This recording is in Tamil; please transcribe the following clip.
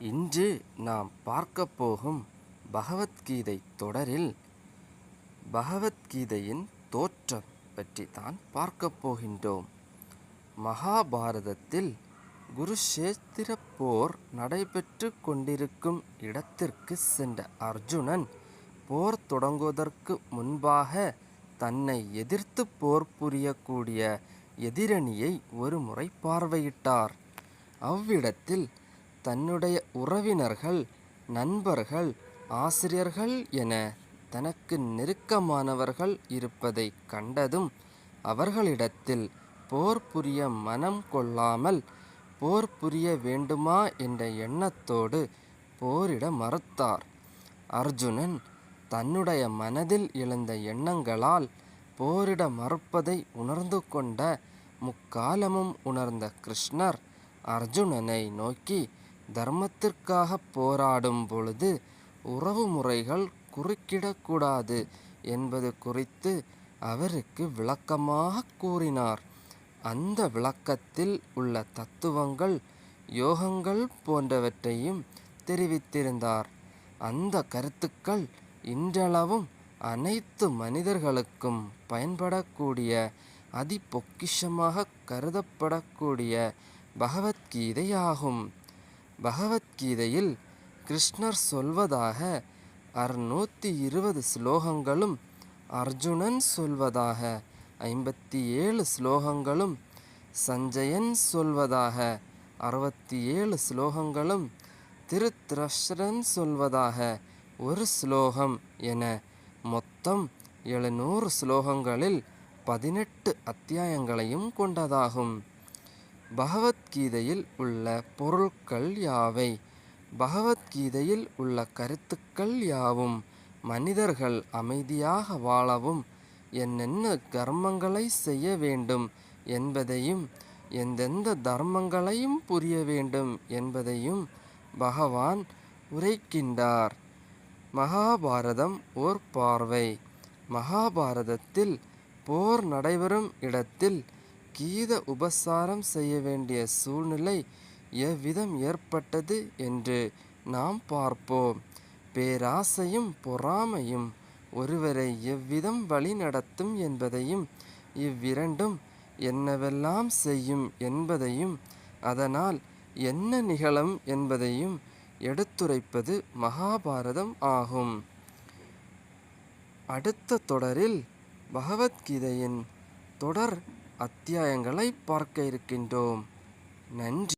இன்று நாம் பார்க்க போகும் பகவத்கீதை தொடரில் பகவத்கீதையின் தோற்றம் பற்றி தான் பார்க்கப் போகின்றோம். மகாபாரதத்தில் குருஷேத்திர போர் நடைபெற்று கொண்டிருக்கும் இடத்திற்கு சென்ற அர்ஜுனன் போர் தொடங்குவதற்கு முன்பாக தன்னை எதிர்த்து போர் புரியக்கூடிய எதிரணியை ஒருமுறை பார்வையிட்டார். அவ்விடத்தில் தன்னுடைய உறவினர்கள் நண்பர்கள் ஆசிரியர்கள் என தனக்கு நெருக்கமானவர்கள் இருப்பதை கண்டதும் அவர்களிடத்தில் போர் புரிய மனம் கொள்ளாமல் போர் புரிய வேண்டுமா என்ற எண்ணத்தோடு போரிட மறுத்தார். அர்ஜுனன் தன்னுடைய மனதில் எழுந்த எண்ணங்களால் போரிட மறுப்பதை உணர்ந்து கொண்ட முக்காலமும் உணர்ந்த கிருஷ்ணர் அர்ஜுனனை நோக்கி தர்மத்திற்காக போராடும் பொழுது உறவு முறைகள் குறுக்கிடக்கூடாது என்பது குறித்து அவருக்கு விளக்கமாக கூறினார். அந்த விளக்கத்தில் உள்ள தத்துவங்கள் யோகங்கள் போன்றவற்றையும் தெரிவித்திருந்தார். அந்த கருத்துக்கள் இன்றளவும் அனைத்து மனிதர்களுக்கும் பயன்படக்கூடிய அதிபொக்கிஷமாக கருதப்படக்கூடிய பகவத்கீதையாகும். பகவத்கீதையில் கிருஷ்ணர் சொல்வதாக அறுநூற்றி இருபது ஸ்லோகங்களும் அர்ஜுனன் சொல்வதாக ஐம்பத்தி ஏழு ஸ்லோகங்களும் சஞ்சயன் சொல்வதாக அறுபத்தி ஏழு ஸ்லோகங்களும் திருத்ரஷ்ரன் சொல்வதாக ஒரு ஸ்லோகம் என மொத்தம் எழுநூறு ஸ்லோகங்களில் பதினெட்டு அத்தியாயங்களையும் கொண்டதாகும். பகவத்கீதையில் உள்ள பொருட்கள் யாவை? பகவத்கீதையில் உள்ள கருத்துக்கள் யாவும்? மனிதர்கள் அமைதியாக வாழவும் என்னென்ன கர்மங்களை செய்ய வேண்டும் என்பதையும் எந்தெந்த தர்மங்களையும் புரிய வேண்டும் என்பதையும் பகவான் உரைக்கின்றார். மகாபாரதம் ஓர் பார்வை. மகாபாரதத்தில் போர் நடைபெறும் இடத்தில் கீத உபசாரம் செய்ய வேண்டிய சூழ்நிலை எவ்விதம் ஏற்பட்டது என்று நாம் பார்ப்போம். பேராசையும் பொறாமையும் ஒருவரை எவ்விதம் வழி நடத்தும் என்பதையும் இவ்விரண்டும் என்னவெல்லாம் செய்யும் என்பதையும் அதனால் என்ன நிகழும் என்பதையும் எடுத்துரைப்பது மகாபாரதம் ஆகும். அடுத்த தொடரில் பகவத்கீதையின் தொடர் அத்தியாயங்களை பார்க்க இருக்கின்றோம். நன்றி.